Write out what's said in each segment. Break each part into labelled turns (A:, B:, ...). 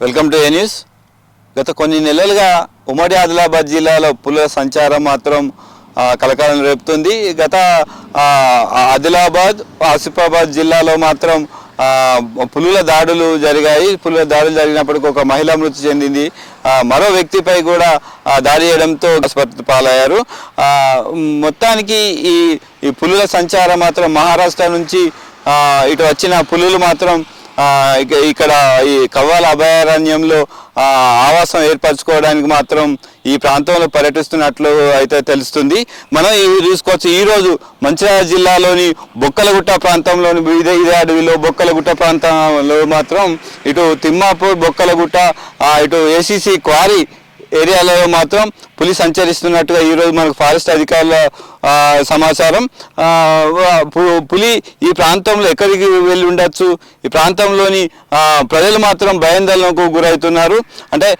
A: Welcome to A news గత కొన్ని నెలలుగా ఉమ్మడి ఆదిలాబాద్ జిల్లాలో పులుల సంచారం మాత్రం కలకాలం రేపుతుంది. గత ఆదిలాబాద్ ఆసిఫాబాద్ జిల్లాలో మాత్రం పులుల దాడులు జరిగాయి. పులుల దాడులు జరిగినప్పటికీ ఒక మహిళ మృతి చెందింది. మరో వ్యక్తిపై కూడా దాడి చేయడంతో ఆసుపత్రి పాలయ్యారు. మొత్తానికి ఈ ఈ పులుల సంచారం మాత్రం మహారాష్ట్ర నుంచి ఇటు వచ్చిన పులులు మాత్రం ఇక్కడ ఈ కవ్వాల అభయారణ్యంలో ఆవాసం ఏర్పరచుకోవడానికి మాత్రం ఈ ప్రాంతంలో పర్యటిస్తున్నట్లు అయితే తెలుస్తుంది. మనం ఇవి చూసుకోవచ్చు ఈరోజు మంచిర్యాల జిల్లాలోని బొక్కలగుట్ట ప్రాంతంలోని వివిధ ఇదే అడవిలో బొక్కలగుట్ట ప్రాంతంలో మాత్రం ఇటు తిమ్మాపూర్ బొక్కలగుట్ట ఇటు ఏసీసీ క్వారీ ఏరియాలో మాత్రం పులి సంచరిస్తున్నట్టుగా ఈరోజు మనకు ఫారెస్ట్ అధికారుల సమాచారం. పు- పులి ఈ ప్రాంతంలో ఎక్కడికి వెళ్ళి ఉండొచ్చు? ఈ ప్రాంతంలోని ప్రజలు మాత్రం భయాందోళనకు గురవుతున్నారు. అంటే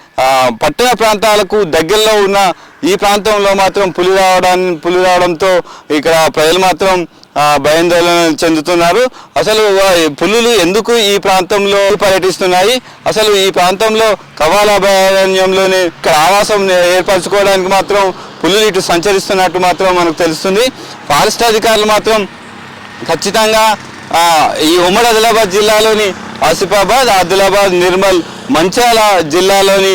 A: పట్టణ ప్రాంతాలకు దగ్గరలో ఉన్న ఈ ప్రాంతంలో మాత్రం పులి రావడాన్ని పులి రావడంతో ఇక్కడ ప్రజలు మాత్రం భయాందోళన చెందుతున్నారు. అసలు పులులు ఎందుకు ఈ ప్రాంతంలో పర్యటిస్తున్నాయి? అసలు ఈ ప్రాంతంలో కవాల అభయారణ్యంలోని ఇక్కడ ఆవాసం ఏర్పరచుకోవడానికి మాత్రం పులులు ఇటు సంచరిస్తున్నట్టు మాత్రం మనకు తెలుస్తుంది. ఫారెస్ట్ అధికారులు మాత్రం ఖచ్చితంగా ఈ ఉమ్మడి ఆదిలాబాద్ జిల్లాలోని ఆసిఫాబాద్ ఆదిలాబాద్ నిర్మల్ మంచాల జిల్లాలోని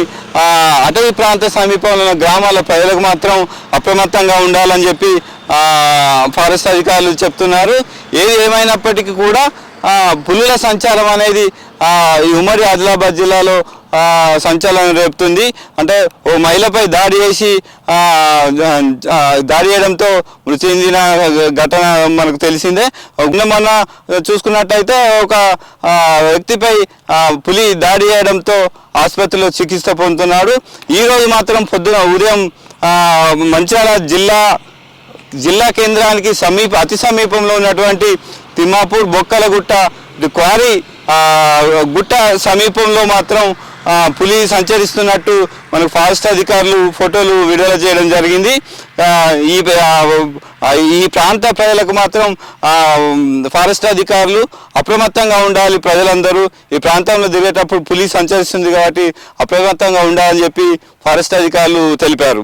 A: అటవీ ప్రాంత సమీపంలో ఉన్న గ్రామాల ప్రజలకు మాత్రం అప్రమత్తంగా ఉండాలని చెప్పి ఫారెస్ట్ అధికారులు చెప్తున్నారు. ఏది ఏమైనప్పటికీ కూడా పులుల సంచారం అనేది ఈ ఉమ్మడి ఆదిలాబాద్ జిల్లాలో సంచలనం రేపుతుంది. అంటే ఓ మహిళపై దాడి చేసి దాడి చేయడంతో మృతి చెందిన ఘటన మనకు తెలిసిందే. మొన్న చూసుకున్నట్టయితే ఒక వ్యక్తిపై పులి దాడి చేయడంతో ఆసుపత్రిలో చికిత్స పొందుతున్నాడు. ఈ రోజు మాత్రం పొద్దున ఉదయం మంచాల మంచిర్యాల జిల్లా జిల్లా కేంద్రానికి సమీప అతి సమీపంలో ఉన్నటువంటి తిమ్మాపూర్ బొక్కలగుట్ట క్వారీ గుట్ట సమీపంలో మాత్రం పులి సంచరిస్తున్నట్టు మనకు ఫారెస్ట్ అధికారులు ఫోటోలు విడుదల చేయడం జరిగింది. ఈ ఈ ప్రాంత ప్రజలకు మాత్రం ఫారెస్ట్ అధికారులు అప్రమత్తంగా ఉండాలి ప్రజలందరూ. ఈ ప్రాంతంలో దిగేటప్పుడు పులి సంచరిస్తుంది కాబట్టి అప్రమత్తంగా ఉండాలని చెప్పి ఫారెస్ట్ అధికారులు తెలిపారు.